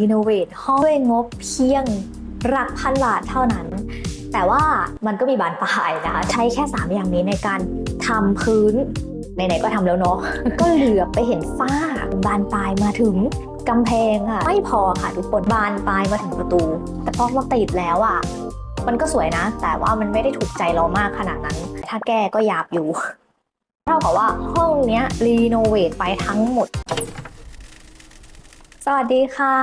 รีโนเวทห้องด้วยงบเพียงหลักพันบาทเท่านั้น แต่ว่ามันก็มีบานปลายนะคะใช้แค่ 3 อย่างนี้ในการทำพื้นไหนๆก็ทำแล้วเนาะก็เหลือไปเห็นฝ้าบานปลายมาถึงกำแพงอะไม่พอค่ะทุกคนบานปลายมาถึงประตู แต่พอเราติดแล้วอะมันก็สวยนะ แต่ว่ามันไม่ได้ถูกใจเรามากขนาดนั้น ถ้าแก้ก็หยาบอยู่เท่ากับว่าห้องเนี้ยรีโนเวทไปทั้งหมด วัสดีค่ะ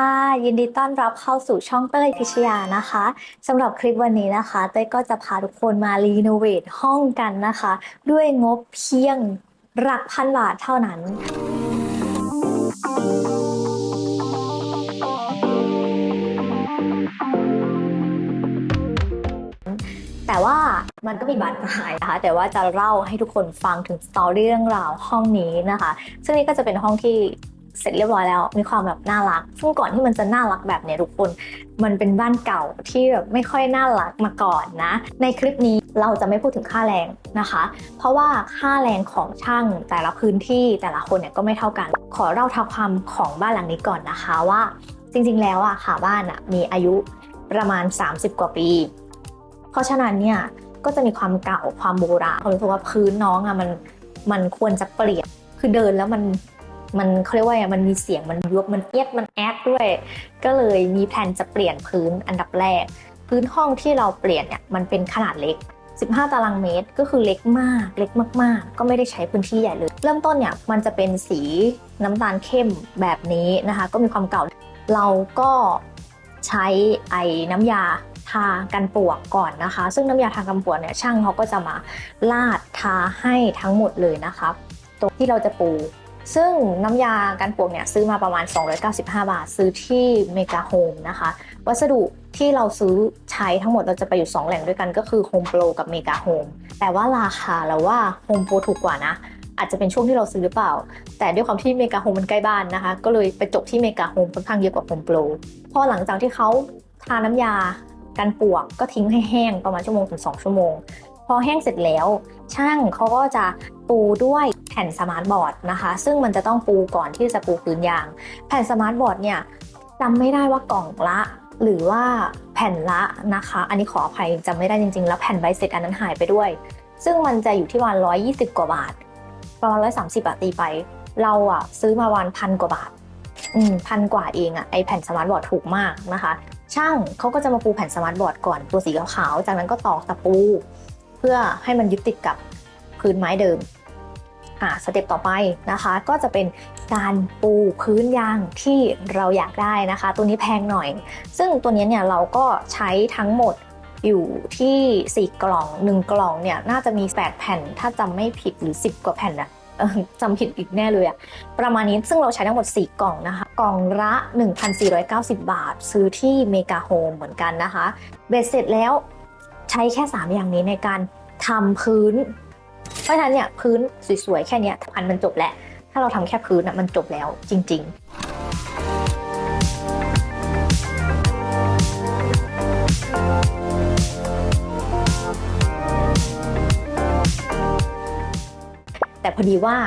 ยินดีต้อนรับเข้าสู่ช่องเต้ยพิชยานะคะสำหรับคลิปวันนี้นะคะ เต้ยก็จะพาทุกคนมารีโนเวทห้องกันนะคะ ด้วยงบเพียงหลักพันบาทเท่านั้นแต่ว่ามันก็มีบานปลายนะคะ แต่ว่าจะเล่าให้ทุกคนฟังถึงสตอรี่เรื่องราวห้องนี้นะคะ ซึ่งนี่ก็จะเป็นห้องที่ เสร็จเรียบร้อยแล้ว มีความแบบน่ารัก ซึ่งก่อนที่มันจะน่ารักแบบเนี้ยทุกคน มันเป็นบ้านเก่าที่แบบไม่ค่อยน่ารักมาก่อนนะ ในคลิปนี้เราจะไม่พูดถึงค่าแรงนะคะ เพราะว่าค่าแรงของช่างแต่ละพื้นที่แต่ละคนเนี่ยก็ไม่เท่ากัน ขอเล่าท้าความของบ้านหลังนี้ก่อนนะคะว่า จริง ๆ แล้วอะค่ะบ้านอะมีอายุประมาณ 30 กว่าปี เพราะฉะนั้นเนี่ยก็จะมีความเก่าความโบราณเขารู้สึกว่าพื้นน้องอะมันมันควรจะเปลี่ยนคือเดินแล้วมัน มันเขาเรียกว่าไงมันมีเสียงมันยุบมันเอียดมันแอดด้วย ก็เลยมีแผนจะเปลี่ยนพื้นอันดับแรก พื้นห้องที่เราเปลี่ยนเนี่ยมันเป็นขนาดเล็ก 15 ตารางเมตรก็คือเล็กมากเล็กมาก ๆ ก็ไม่ได้ใช้พื้นที่ใหญ่เลย เริ่มต้นเนี่ยมันจะเป็นสีน้ำตาลเข้มแบบนี้นะคะ ก็มีความเก่าเราก็ใช้ไอ้น้ำยาทากันปวกก่อนนะคะ ซึ่งน้ำยาทากันปวกเนี่ยช่างเขาก็จะมาลาดทาให้ทั้งหมดเลยนะคะตรงที่เราจะปู ซึ่งน้ำยากันปวกเนี่ยซื้อมาประมาณ 295 บาท ซื้อที่เมกาโฮมนะคะ วัสดุที่เราซื้อใช้ทั้งหมดเราจะไปอยู่ 2 แหล่งด้วยกันก็คือ Home Pro กับ Mega Home แต่ว่าราคาเราว่า Home Pro ถูกกว่านะ อาจจะเป็นช่วงที่เราซื้อหรือเปล่า แต่ด้วยความที่เมกาโฮมมันใกล้บ้านนะคะ ก็เลยไปจบที่เมกาโฮมค่อนข้างเยอะกว่า Home Pro พอหลังจากที่เขาทาน้ำยากันปวกก็ทิ้งให้แห้งประมาณชั่วโมงถึง2ชั่วโมง พอแห้งเสร็จแล้วช่างเขาก็จะปูด้วย ผ่นสมาร์ทบอร์ดนะคะ ซึ่งมันจะต้องปูก่อนที่จะปูพื้นยาง แผ่นสมาร์ทบอร์ดเนี่ยจำไม่ได้ว่ากล่องละหรือว่าแผ่นละนะคะ อันนี้ขออภัยจำไม่ได้จริงๆ แล้วแผ่นใบเสร็จอันนั้นหายไปด้วย ซึ่งมันจะอยู่ที่วัน120กว่าบาทประมาณ130บาทตีไป เราอะซื้อมาวันพันกว่าบาท อืมพันกว่าเองอะไอแผ่นสมาร์ทบอร์ดถูกมากนะคะ ช่างเขาก็จะมาปูแผ่นสมาร์ทบอร์ดก่อนตัวสีขาวๆจากนั้นก็ตอกตะปู เพื่อให้มันยึดติดกับพื้นไม้เดิม อ่าสเต็ปต่อไปนะคะ ก็จะเป็นการปูพื้นยางที่เราอยากได้นะคะ ตัวนี้แพงหน่อย ซึ่งตัวนี้เนี่ยเราก็ใช้ทั้งหมดอยู่ที่ 4 กล่อง 1 กล่องเนี่ยน่าจะมี 8 แผ่น ถ้าจำไม่ผิดหรือ 10 กว่าแผ่นอะจำผิดอีกแน่เลยอะประมาณนี้ซึ่งเราใช้ทั้งหมด 4 กล่องนะคะ กล่องละ 1,490 บาท ซื้อที่เมกาโฮมเหมือนกันนะคะ เบ็ดเสร็จแล้วใช้แค่ 3 อย่างนี้ในการทำพื้น เพราะฉะนั้นเนี่ยพื้นสวยๆ แค่นี้พันมันจบแล้ว ถ้าเราทำแค่พื้นอะมันจบแล้วจริง ๆแต่พอดีว่า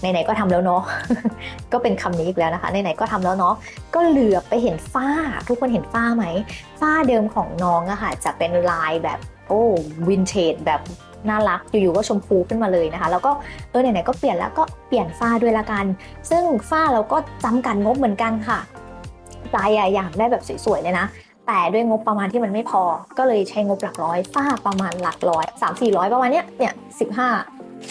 ไหนๆก็ทำแล้วเนาะก็เป็นคำนี้อีกแล้วนะคะไหนๆก็ทำแล้วเนาะก็เหลือไปเห็นฝ้า ทุกคนเห็นฝ้าไหมฝ้าเดิมของน้องอะค่ะจะเป็นลายแบบโอ้วินเทจแบบ น่ารักอยู่ๆก็ชมพูขึ้นมาเลยนะคะ แล้วก็เออไหนๆก็เปลี่ยนแล้วก็เปลี่ยนฝ้าด้วยละกัน ซึ่งฝ้าเราก็จำกัดงบเหมือนกันค่ะใจอะอยากได้แบบสวยๆเลยนะแต่ด้วยงบประมาณที่มันไม่พอ ก็เลยใช้งบหลักร้อย ฝ้าประมาณหลักร้อยสามสี่ร้อยประมาณเนี้ยเนี่ยสิบห้า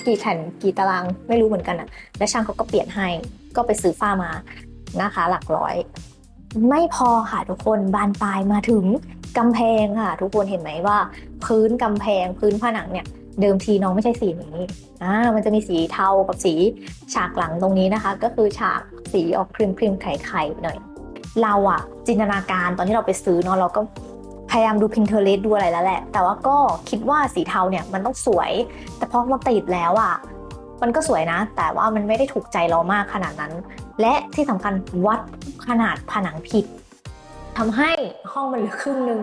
กี่แผ่นกี่ตารางไม่รู้เหมือนกันอะและช่างเขาก็เปลี่ยนให้ก็ไปซื้อฝ้ามานะคะ หลักร้อย ไม่พอค่ะทุกคนบานปลายมาถึงกำแพงค่ะ ทุกคนเห็นไหมว่า พื้นกำแพงพื้นผนังเนี่ย เดิมทีน้องไม่ใช่สีนี้อ่ามันจะมีสีเทากับสีฉากหลังตรงนี้นะคะ ก็คือฉากสีออกครีมครีมๆไข่ไข่ๆหน่อย เราอะจินตนาการตอนที่เราไปซื้อเนาะเราก็พยายามดู Pinterest ดูอะไรแล้วแหละ แต่ว่าก็คิดว่าสีเทาเนี่ยมันต้องสวย แต่พอมาติดแล้วอะมันก็สวยนะ แต่ว่ามันไม่ได้ถูกใจเรามากขนาดนั้น และที่สำคัญวัดขนาดผนังผิด ทำให้ห้องมันเหลือครึ่งหนึ่ง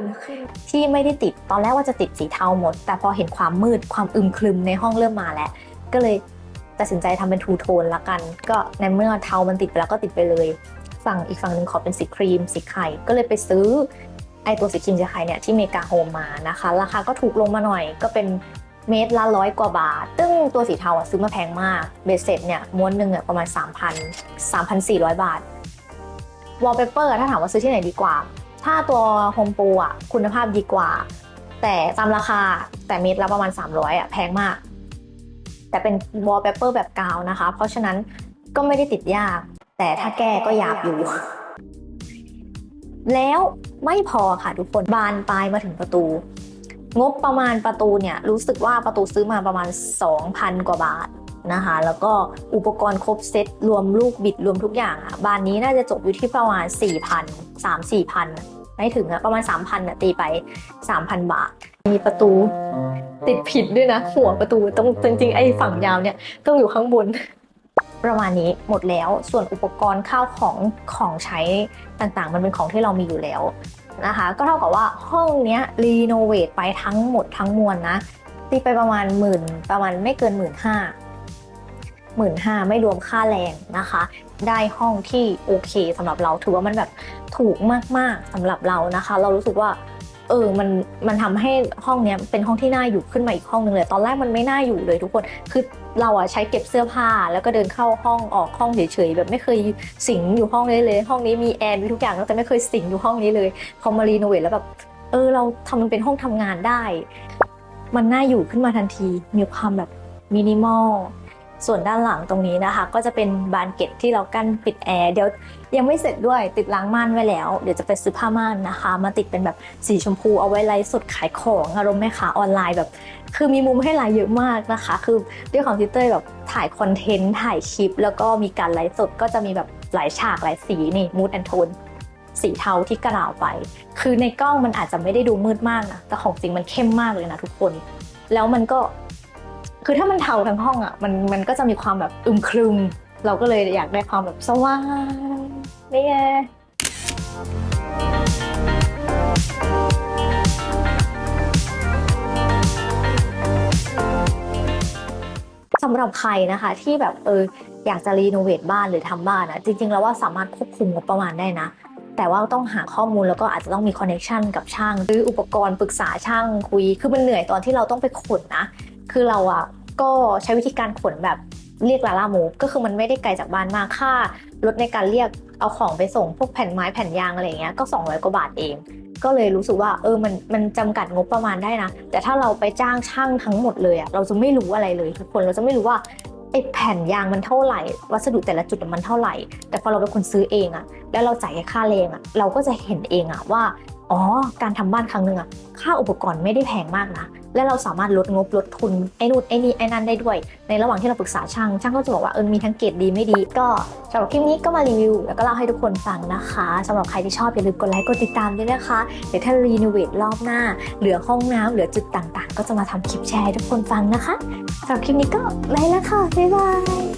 ที่ไม่ได้ติดตอนแรกว่าจะติดสีเทาหมด แต่พอเห็นความมืดความอึมครึมในห้องเริ่มมาแล้ว ก็เลยตัดสินใจทำเป็นทูโทนละกัน ก็ในเมื่อเทามันติดไปแล้วก็ติดไปเลย ฝั่งอีกฝั่งหนึ่งขอเป็นสีครีม สีไข่ ก็เลยไปซื้อไอตัวสีครีมสีไข่เนี่ยที่เมกาโฮมมานะคะ ราคาก็ถูกลงมาหน่อย ก็เป็นเมตรละร้อยกว่าบาท ซึ่งตัวสีเทาอะซื้อมาแพงมาก เบสเซ็ตเนี่ยม้วนหนึ่งอะประมาณ 3,000 3,400 บาท วอลเปเปอร์ถ้าถามว่าซื้อที่ไหนดีกว่า ถ้าตัวโฮมโปรอะคุณภาพดีกว่า แต่ตามราคาแต่เมตรละประมาณ 300อะแพงมาก แต่เป็นวอลเปเปอร์แบบกาวนะคะ เพราะฉะนั้นก็ไม่ได้ติดยาก แต่ถ้าแก้ก็หยาบอยู่ แล้วไม่พอค่ะทุกคนบานปลายมาถึงประตู งบประมาณประตูเนี่ยรู้สึกว่าประตูซื้อมาประมาณ 2,000 กว่าบาท นะคะ แล้วก็อุปกรณ์ครบเซตรวมลูกบิดรวมทุกอย่างอะบานนี้น่าจะจบอยู่ที่ประมาณ 4,000 3 4 0 0ไม่ถึงอะประมาณ 3,000อะตีไป 3,000 บาท มีประตูติดผิดด้วยนะ หัวประตูต้องจริงๆ ไอ้ฝั่งยาวเนี่ยต้องอยู่ข้างบนประมาณนี้หมดแล้วส่วนอุปกรณ์ข้าวของของใช้ต่างๆ มันเป็นของที่เรามีอยู่แล้วนะคะ ก็เท่ากับว่าห้องเนี้ยรีโนเวทไปทั้งหมดทั้งมวลนะตีไปประมาณหมื่นประมาณไม่เกินหมื่นห้า หมื่นห้าไม่รวมค่าแรงนะคะ ได้ห้องที่โอเคสำหรับเราถือว่ามันแบบถูกมากๆสำหรับเรานะคะ เรารู้สึกว่าเออ มัน มันทำให้ห้องเนี้ยเป็นห้องที่น่าอยู่ขึ้นมาอีกห้องหนึงเลย ตอนแรกมันไม่น่าอยู่เลยทุกคน คือเราอะใช้เก็บเสื้อผ้า แล้วก็เดินเข้าห้องออกห้องเฉยๆแบบไม่เคยสิงอยู่ห้องนี้เลย ห้องนี้มีแอร์มีทุกอย่างแต่ไม่เคยสิงอยู่ห้องนี้เลย พอมารีโนเวทแล้วแบบ เออ เราทำมันเป็นห้องทำงานได้ มันน่าอยู่ขึ้นมาทันที มีความแบบมินิมอล ส่วนด้านหลังตรงนี้นะคะ ก็จะเป็นบานเก็ตที่เรากั้นปิดแอร์เดี๋ยวยังไม่เสร็จด้วยติดล้างม่านไว้แล้ว เดี๋ยวจะไปซื้อผ้าม่านนะคะ มาติดเป็นแบบสีชมพูเอาไว้ไลฟ์สดขายของอารมณ์แม่ค้าออนไลน์แบบ คือมีมุมให้ไลฟ์เยอะมากนะคะ คือด้วยความที่เต้ยแบบถ่ายคอนเทนต์ถ่ายคลิป แล้วก็มีการไลฟ์สดก็จะมีแบบหลายฉากหลายสีนี่มูดแอนโทนสีเทาที่กระดาวไป คือในกล้องมันอาจจะไม่ได้ดูมืดมากนะแต่ของจริงมันเข้มมากเลยนะทุกคน แล้วมันก็ คือถ้ามันเทาทั้งห้องอะมันมันก็จะมีความแบบอึมครึม เราก็เลยอยากได้ความแบบสว่างนี่ไงสำหรับใครนะคะที่แบบเอออยากจะรีโนเวทบ้านหรือทำบ้านอะจริงๆแล้วว่าสามารถควบคุมงบประมาณได้นะ แต่ว่าต้องหาข้อมูลแล้วก็อาจจะต้องมีคอนเน c t ชันกับช่าง ซื้ออุปกรณ์ปรึกษาช่างคุย คือมันเหนื่อยตอนที่เราต้องไปขนนะ คือเราอะ ก็ใช้วิธีการขนแบบเรียกลาล่ามูฟก็คือมันไม่ได้ไกลจากบ้านมากค่ารถในการเรียกเอาของไปส่งพวกแผ่นไม้แผ่นยางอะไรเงี้ยก็ 200 กว่าบาทเอง ก็เลยรู้สึกว่าเออมันมันจำกัดงบประมาณได้นะ แต่ถ้าเราไปจ้างช่างทั้งหมดเลยอะเราจะไม่รู้อะไรเลยทุกคนเราจะไม่รู้ว่าไอ้แผ่นยางมันเท่าไหร่ วัสดุแต่ละจุดมันเท่าไหร่ แต่พอเราเป็นคนซื้อเองอะแล้วเราจ่ายแค่ค่าแรงอะเราก็จะเห็นเองอะว่า อ๋อ การทำบ้านครั้งหนึ่งอะค่าอุปกรณ์ไม่ได้แพงมากนะ และเราสามารถลดงบลดทุนไอ้นู่นไอ้นี่ไอ้นั่นได้ด้วย ในระหว่างที่เราปรึกษาช่าง ช่างก็จะบอกว่าเออมีทั้งเกรดดีไม่ดี ก็สำหรับคลิปนี้ก็มารีวิว แล้วก็เล่าให้ทุกคนฟังนะคะสำหรับใครที่ชอบอย่าลืมกดไลค์กดติดตามด้วยนะคะ เดี๋ยวถ้ารีโนเวทรอบหน้า เหลือห้องน้ำเหลือจุดต่างๆ ก็จะมาทำคลิปแชร์ให้ทุกคนฟังนะคะสำหรับคลิปนี้ก็ไปแล้วค่ะบ๊ายบาย